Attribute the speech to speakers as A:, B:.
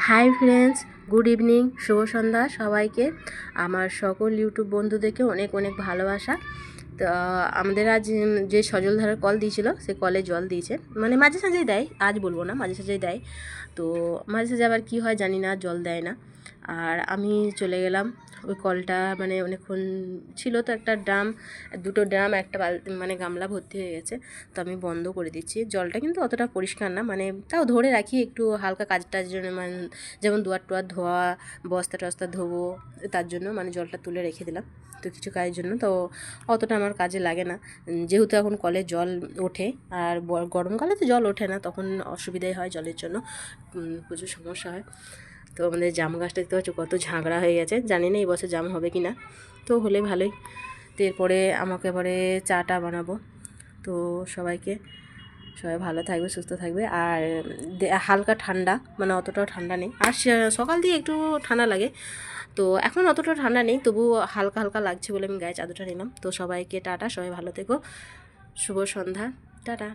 A: High friends, good evening, শুভ সন্ধ্যা সবাইকে। আমার সকল ইউটিউব বন্ধুদেরকে অনেক অনেক ভালোবাসা। তো, আমাদের আজ যে সজলধারার কল দিয়েছিল, সে কলে জল দিয়েছে। মানে মাঝে সাঝেই দেয়, আজ বলব না, মাঝে সাঝেই দেয়। তো, মাঝে সাঝে আবার কী হয় জানি না, জল দেয় না। আর আমি চলে গেলাম ওই কলটা মানে অনেকক্ষণ ছিল তো একটা ড্রাম, দুটো ড্রাম, একটা বালতি মানে গামলা ভর্তি হয়ে গেছে। তো আমি বন্ধ করে দিচ্ছি। জলটা কিন্তু অতটা পরিষ্কার না মানে তাও ধরে রাখি একটু হালকা কাজ টাজের জন্য মানে যেমন দুয়ার টুয়ার ধোয়া, বস্তা টস্তা ধোবো, তার জন্য মানে জলটা তুলে রেখে দিলাম তো কিছু কাজের জন্য। তো অতটা আমার কাজে লাগে না। যেহেতু এখন কলে জল ওঠে, আর গরমকালে তো জল ওঠে না, তখন অসুবিধাই হয় জলের জন্য প্রচুর সমস্যা হয়। তো আমাদের জাম গাছটা দেখতে পাচ্ছ কত ঝাঁকড়া হয়ে গেছে। জানি না এই বছর জাম হবে কি না তো হলে ভালোই। তো এরপরে আমাকে এবারে চাটা বানাবো। তো সবাইকে, সবাই ভালো থাকবে, সুস্থ থাকবে। আর হালকা ঠান্ডা মানে অতটাও ঠান্ডা নেই। আর সকাল দিয়ে একটু ঠান্ডা লাগে। তো এখন অতটা ঠান্ডা নেই, তবু হালকা হালকা লাগছে বলে আমি গায়ে চাদরটা নিলাম। তো সবাইকে টাটা, সবাই ভালো থেকো। শুভ সন্ধ্যা, টাটা।